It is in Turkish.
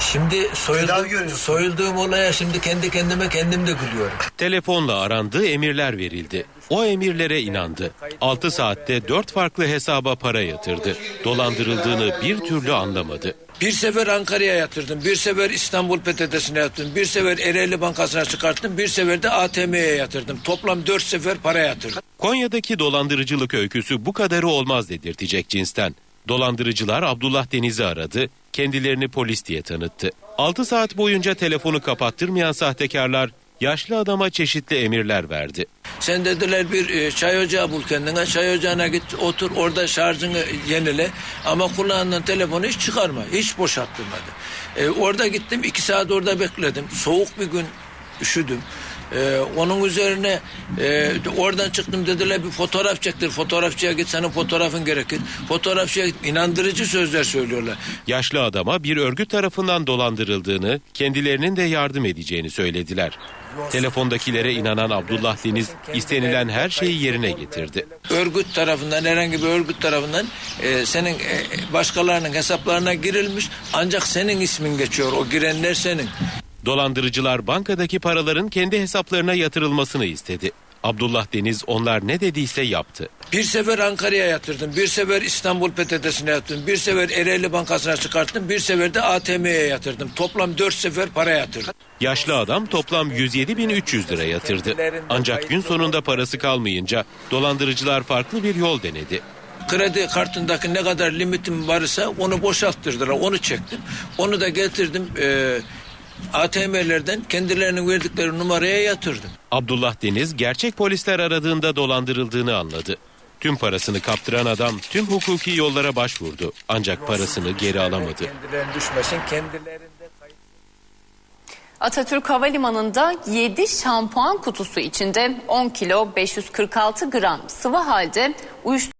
Şimdi Tedavi soyulduğum, olaya şimdi kendi kendime kendim de gülüyorum. Telefonla arandı, emirler verildi. O emirlere inandı. 6 saatte 4 farklı hesaba para yatırdı. Dolandırıldığını bir türlü anlamadı. Bir sefer Ankara'ya yatırdım, bir sefer İstanbul PTT'sine yatırdım, bir sefer Ereğli Bankası'na çıkarttım, bir sefer de ATM'ye yatırdım. Toplam dört sefer para yatırdım. Konya'daki dolandırıcılık öyküsü bu kadarı olmaz dedirtecek cinsten. Dolandırıcılar Abdullah Deniz'i aradı, kendilerini polis diye tanıttı. 6 saat boyunca telefonu kapattırmayan sahtekarlar yaşlı adama çeşitli emirler verdi. Sen dediler bir e, çay ocağı bul kendine, çay ocağına git otur orada şarjını yenile ama kulağından telefonu hiç çıkarma, hiç boşalttırmadı. E, orada gittim iki saat orada bekledim, soğuk bir gün üşüdüm. E, onun üzerine e, oradan çıktım dediler bir fotoğraf çektir, fotoğrafçıya git senin fotoğrafın gerekir. Fotoğrafçıya git, inandırıcı sözler söylüyorlar. Yaşlı adama bir örgüt tarafından dolandırıldığını, kendilerinin de yardım edeceğini söylediler. Telefondakilere inanan Abdullah Deniz istenilen her şeyi yerine getirdi. örgüt tarafından herhangi bir örgüt tarafından e, senin e, başkalarının hesaplarına girilmiş ancak senin ismin geçiyor o girenler senin. Dolandırıcılar bankadaki paraların kendi hesaplarına yatırılmasını istedi. Abdullah Deniz onlar ne dediyse yaptı. Bir sefer Ankara'ya yatırdım, bir sefer İstanbul PTT'sine yatırdım, bir sefer Ereğli Bankası'na çıkarttım, bir sefer de ATM'ye yatırdım. Toplam dört sefer para yatırdım. Yaşlı adam toplam 107.300 lira yatırdı. Ancak gün sonunda parası kalmayınca dolandırıcılar farklı bir yol denedi. Kredi kartındaki ne kadar limitim varsa onu boşalttırdılar, onu çektim. Onu da getirdim e, ATM'lerden kendilerinin verdikleri numaraya yatırdım. Abdullah Deniz gerçek polisler aradığında dolandırıldığını anladı. Tüm parasını kaptıran adam tüm hukuki yollara başvurdu. Ancak parasını geri alamadı. Kendilerinin düşmesin, kendilerinde Atatürk Havalimanı'nda 7 şampuan kutusu içinde 10 kilo 546 gram sıvı halde uyuşturucu